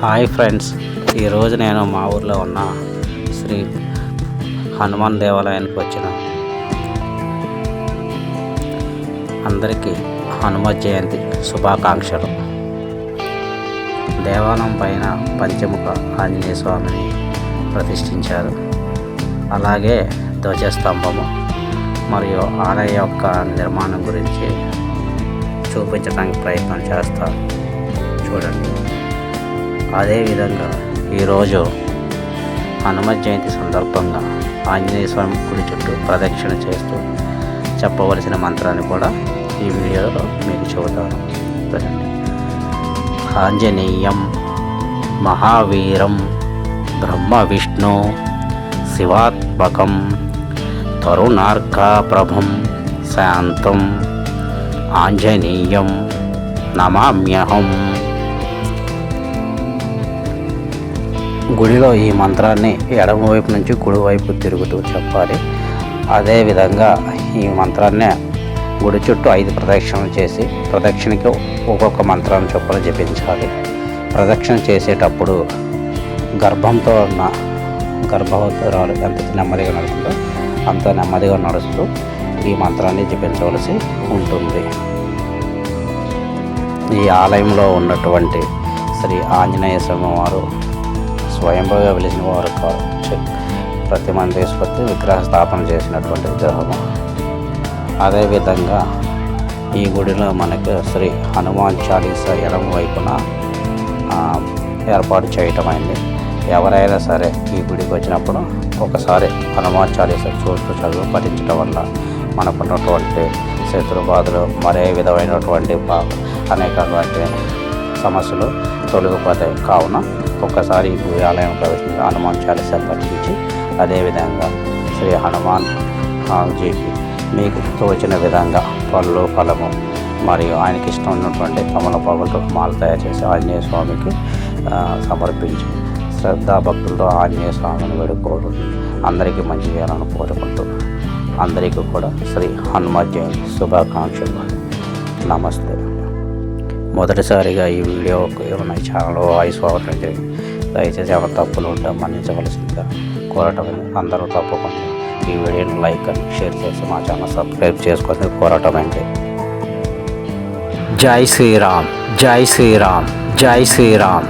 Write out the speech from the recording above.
Hi friends. ఈరోజు నేను మా ఊర్లో ఉన్న శ్రీ హనుమాన్ దేవాలయానికి వచ్చిన అందరికీ హనుమ జయంతి శుభాకాంక్షలు. దేవాలయం పైన పంచముఖ ఆంజనేయ స్వామిని ప్రతిష్ఠించారు. అలాగే ధ్వజస్తంభము మరియు ఆలయ యొక్క నిర్మాణం గురించి చూపించడానికి ప్రయత్నం చేస్తాను చూడండి. అదేవిధంగా ఈరోజు హనుమ జయంతి సందర్భంగా ఆంజనేయ స్వామి గుడి చుట్టూ ప్రదక్షిణ చేస్తూ చెప్పవలసిన మంత్రాన్ని కూడా ఈ వీడియోలో మీకు చెబుతాను. ఆంజనేయం మహావీరం బ్రహ్మ విష్ణు శివాత్మకం తరుణార్కాప్రభం శాంతం ఆంజనేయం నమామ్యహం. గుడిలో ఈ మంత్రాన్ని ఎడమవైపు నుంచి కుడివైపు తిరుగుతూ చెప్పాలి. అదేవిధంగా ఈ మంత్రాన్ని గుడి చుట్టూ ఐదు ప్రదక్షిణలు చేసి ప్రదక్షిణకి ఒక్కొక్క మంత్రాన్ని చొప్పున జపించాలి. ప్రదక్షిణ చేసేటప్పుడు గర్భంతో ఉన్న గర్భవతురాలు ఎంత నెమ్మదిగా నడుస్తుందో అంత నెమ్మదిగా నడుస్తూ ఈ మంత్రాన్ని జపించవలసి ఉంటుంది. ఈ ఆలయంలో ఉన్నటువంటి శ్రీ ఆంజనేయ స్వామి వారు స్వయంభూగా వెలిసిన వారు కాదు మంది తీసుకొచ్చి విగ్రహ స్థాపన చేసినటువంటి విగ్రహము అదేవిధంగా ఈ గుడిలో మనకు శ్రీ హనుమాన్ చాలీస ఎడం వైపున ఏర్పాటు చేయటమైంది. ఎవరైనా సరే ఈ గుడికి వచ్చినప్పుడు ఒకసారి హనుమాన్ చాలీస చూస్తూ చదువు పఠించడం వల్ల మనకున్నటువంటి శత్రు బాధలు మరే విధమైనటువంటి బా- అనేకటువంటి సమస్యలు తొలగిపోతాయి. కావున ఒక్కసారి ఈ ఆలయం ప్రవేశించి హనుమాన్ చాలీస పఠించి అదేవిధంగా శ్రీ హనుమాన్ జీకి మీకు తోచిన విధంగా పళ్ళు ఫలము మరియు ఆయనకి ఇష్టం ఉన్నటువంటి తమలపాకులతో మాల తయారు చేసి ఆంజనేయ స్వామికి సమర్పించి శ్రద్ధాభక్తులతో ఆంజనేయ స్వామిని వేడుకోవడం అందరికీ మంచి చేయాలని కోరుకుంటూ అందరికీ కూడా శ్రీ హనుమ జయంతి శుభాకాంక్షలు. నమస్తే. మొదటిసారిగా ఈ వీడియో ఏమైనా ఛానల్ వాయిస్ ఓవర్ జరిగింది దయచేసి ఎవరి తప్పులు ఉంటే మన్నించవలసిందిగా కోరటం అందరూ తప్పకుండా. ఈ వీడియోని లైక్ అని షేర్ చేసి మా ఛానల్ సబ్స్క్రైబ్ చేసుకొని కోరటం అండి జై శ్రీరామ్ జై శ్రీరామ్ జై శ్రీరామ్.